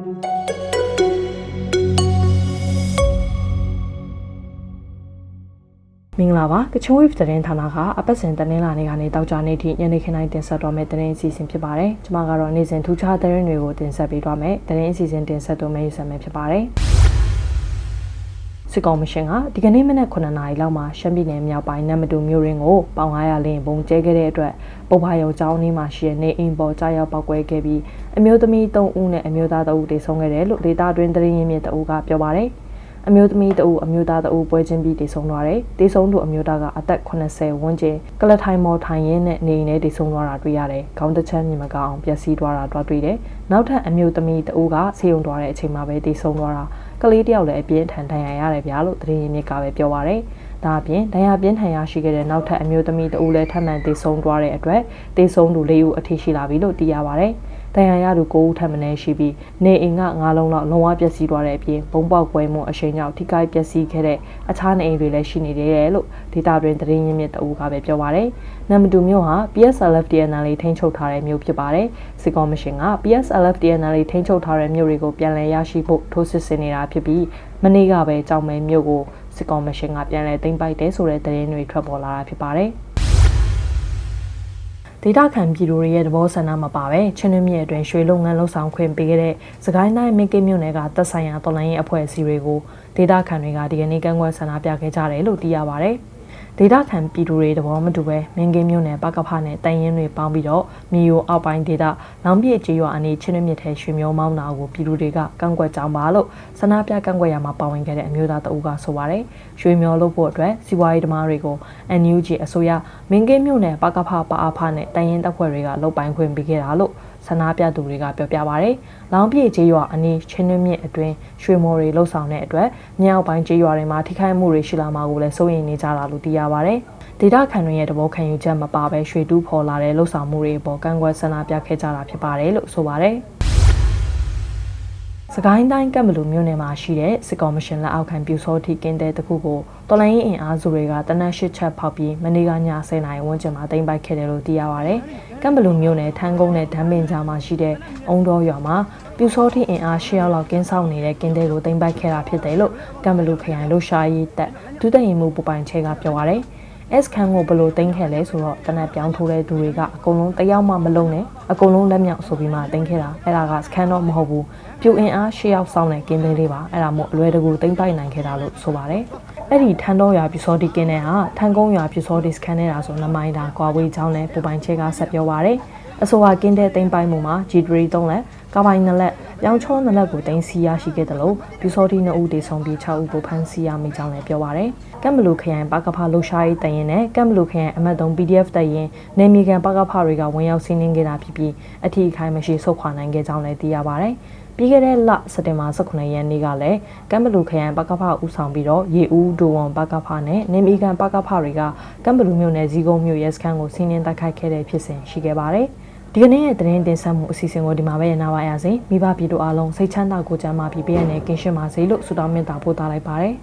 မင်္ဂလာပါကချုံ wave သတင်းဌာနကအပတ်စဉ်သတင်းလာနေကနေတောက်ကြနေထိညနေခင်းတိုင်းတင်ဆက်တော့မယ့်သတင်းအစီအစဉ်ဖြစ်ပါတယ်ကျွန်မကတော့နေ့စဉ်ထူးခြားသတင်းတွေကိုတင်ဆက်ပေးသွားမယ်သတင်းအစီအစဉ်တင်ဆက်တော့မယ့်ရစမယ်ဖြစ်ပါတယ် စစ်ကောင်မရှင်ကဒီကနေ့မနက်9နာရီလောက်မှာရှမ်းပြည်နယ်မြောက်ပိုင်းနမ်မတူမြို့ရင်းကိုပေါင်900လင်းပုံကျဲခဲ့တဲ့အတွက်ပုပ္ပာရုံကျောင်းနီးမှာရှိတဲ့နေအိမ်ပေါ်ကြားရောက်ပောက်ကွဲခဲ့ပြီးအမျိုးသမီး3ဦးနဲ့အမျိုးသား2ဦးတေဆုံးခဲ့တယ်လို့ဒေတာတွင်သတင်းရင်းမြစ်တအူးကပြောပါတယ် အမျိုးသမီးတအူအမျိုးသားတအူပွဲချင်းပြီးတည်ဆုံသွားတယ်။တည်ဆုံသူအမျိုးသားကအသက်80ဝန်းကျင်ကလထိုင်မော်ထိုင်ရင်းနဲ့နေနေတည်ဆုံသွားတာတွေ့ရတယ်။ခေါင်းတစ်ချမ်းမြင်မကောင်းပျက်စီးသွားတာတွေ့တွေ့တယ်။နောက်ထပ်အမျိုးသမီးတအူကဆေးရုံသွားတဲ့အချိန်မှာပဲတည်ဆုံသွားတာကလေးတယောက်လည်းအပြင်းထန်ဒဏ်ရာရတယ်ဗျာလို့သတင်းရင်းမြစ်ကပဲပြောပါရယ်။ဒါအပြင်ဒဏ်ရာပြင်းထန်ရရှိခဲ့တဲ့နောက်ထပ်အမျိုးသမီးတအူလည်းထပ်မံတည်ဆုံသွားတဲ့အတွက်တည်ဆုံသူ၄ဦးအထိရှိလာပြီလို့သိရပါရယ်။ တန်ရာရသူ9ဦးထပ်မံရှိပြီးနေအိမ်က9လုံးလောက်လုံးဝပျက်စီးသွားတဲ့အပြင်ဘုံပေါက်ကွဲမှုအရှိန်ကြောင့်ထိခိုက်ပျက်စီးခဲ့တဲ့အခြားနေအိမ်တွေလည်းရှိနေတယ်လို့ဒေတာတွင်သတင်းရင်းမြစ်တအူးကပဲပြောပါရယ်။နမ်မတူမြို့ဟာ PSLF DNL ထိန်းချုပ်ထားတဲ့မြို့ဖြစ်ပါတယ်။စစ်ကောမရှင်က PSLF DNL ထိန်းချုပ်ထားတဲ့မြို့တွေကိုပြန်လည်ရရှိဖို့ထိုးစစ်ဆင်နေတာဖြစ်ပြီးမနေ့ကပဲကြောင်မဲမြို့ကိုစစ်ကောမရှင်ကပြန်လည်သိမ်းပိုက်တယ်ဆိုတဲ့သတင်းတွေထွက်ပေါ်လာတာဖြစ်ပါတယ်။ ဒေတာခံပြည်သူတွေရဲ့သဘောဆန္ဒမပါပဲချင်းနှင်းမြစ်အတွင်းရွှေလုပ်ငန်းလှုပ်ဆောင်ခွင့်ပေးခဲ့တဲ့စကိုင်းတိုင်းမင်းကင်းမြို့နယ်ကတပ်ဆိုင်ရာတော်လိုင်းရေးအဖွဲ့အစည်းတွေကိုဒေတာခံတွေကဒီကနေ့ကန့်ကွက်ဆန္ဒပြခဲ့ကြတယ်လို့သိရပါဗျ။ ဒေတာခံပြည်သူတွေသဘောမတူပဲမင်းကင်းမြို့နယ်ပကဖနဲ့တိုင်ရင်တွေပေါင်းပြီးတော့မြေယိုအောက်ပိုင်းဒေတာလောင်ပြည့်ကျေးရွာအနေချင်းနှမြစ်ထဲရွှေမျိုးမောင်းတာကိုပြည်သူတွေကကန့်ကွက်ကြောင်းပါလို့ဆန္ဒပြကန့်ကွက်ရမှာပါဝင်ခဲ့တဲ့အမျိုးသားတအူးကဆိုပါတယ်ရွှေမျိုးလို့ဖို့အတွက်စီးပွားရေးဓမ္မတွေကို NUG အစိုးရမင်းကင်းမြို့နယ်ပကဖပါအဖနဲ့တိုင်ရင်တပ်ဖွဲ့တွေကလုတ်ပိုင်ခွင့်ပေးခဲ့တာလို့ ဆန္ဒပြသူတွေကပြောပြပါဗျ။လောင်ပြေကျေးရွာအနီးချင်းနှမြင့်အတွင်းရွှေမော်တွေလှုပ်ဆောင်တဲ့အတွက်မြောက်ပိုင်းကျေးရွာတွေမှာထိခိုက်မှုတွေရှိလာမှာကိုလည်းစိုးရိမ်နေကြတာလို့သိရပါဗျ။ဒေတာခံတွေရဲ့တဘောခံယူချက်မပါဘဲရွှေတူးဖော်လာတဲ့လှုပ်ဆောင်မှုတွေပေါ်ကန့်ကွက်ဆန္ဒပြခဲ့ကြတာဖြစ်ပါတယ်လို့ဆိုပါတယ်။ စကိုင်းတိုင်းကပ်မလူမြို့နယ်မှာရှိတဲ့စစ်ကော်မရှင်လက်အောက်ခံပြူစောတိကင်းတဲ့တခုကိုတော်လိုင်းရင်အင်အားစုတွေကတနက်ရှစ်ချက်ဖောက်ပြီးမနေ့ကည10:00နာရီဝန်းကျင်မှာတင်ပိုက်ခဲ့တယ်လို့သိရပါဗျ။ကပ်မလူမြို့နယ်ထန်းကုန်းနဲ့ဓမ်းပင်ကြားမှာရှိတဲ့အုံတော်ရွာမှာပြူစောတိအင်အား10ရောက်လောက်ကင်းဆောင်နေတဲ့ကင်းတဲ့ကိုတင်ပိုက်ခဲ့တာဖြစ်တယ်လို့ကပ်မလူခရိုင်လှရှာရေးတပ်ဒုတိယမှုပူပိုင်ချဲကပြောပါဗျ။ S ခန်းကိုဘယ်လိုတင်ခဲ့လဲဆိုတော့တနက်ပြောင်းထိုးတဲ့သူတွေကအကုန်လုံးတယောက်မှမလုံးနဲ့အကုန်လုံးလက်မြောက်ဆိုပြီးမှတင်ခဲ့တာအဲ့ဒါကစကန်တော့မဟုတ်ဘူးပြူအင်အားရှေ့ရောက်ဆောင်တဲ့ကင်းသေးလေးပါအဲ့ဒါမို့အလွယ်တကူတင်ပိုက်နိုင်ခဲ့တာလို့ဆိုပါတယ်အဲ့ဒီထန်တော့ရွာပြူစောဒီကင်းတဲ့ဟာထန်ကုန်းရွာပြူစောဒီစကန်နေတာဆိုနမိုင်းတာကွာဝေးချောင်းနဲ့ပူပိုင်ချဲကဆက်ပြောပါတယ်အဆိုပါကင်းတဲ့တင်ပိုက်မှုမှာ G3 3လက်ကာပိုင်နလက် ပြောင်းချောနလက်ကိုတင်စီရရှိခဲ့တယ်လို့ပြူစောတိ2ဦးတေဆုံးပြီး6ဦးကိုဖမ်းဆီးရမိကြောင်းလည်းပြောပါရယ်ကမ်ဘလူခရိုင်ပကဖလှူရှားရေးတရင်နဲ့ကမ်ဘလူခရိုင်အမတ်3 PDF တရင်နေမီကန်ပကဖတွေကဝင်ရောက်စီးနင်းခဲ့တာဖြစ်ပြီးအထီးခိုင်မရှိဆုတ်ခွာနိုင်ခဲ့ကြောင်းလည်းသိရပါရယ်ပြီးခဲ့တဲ့လစက်တင်ဘာ18ရက်နေ့ကလည်းကမ်ဘလူခရိုင်ပကဖဦးဆောင်ပြီးတော့ရေဦးဒိုဝန်ပကဖနဲ့နေမီကန်ပကဖတွေကကမ်ဘလူမြို့နယ်ဇီကုန်းမြို့ရဲစခန်းကိုစီးနင်းတိုက်ခိုက်ခဲ့တဲ့ဖြစ်စဉ်ရှိခဲ့ပါတယ်။ ဒီကနေ့ရဲ့သတင်းတင်ဆက်မှုအစီအစဉ်ကိုဒီမှာပဲရနာပါရစေမိဘပြည်တို့အားလုံးစိတ်ချမ်းသာကိုယ်ကျန်းမာပြီးပြည့်ရန်နဲ့ကင်းရှင်းပါစေလို့ဆုတောင်းမေတ္တာပို့သလိုက်ပါတယ်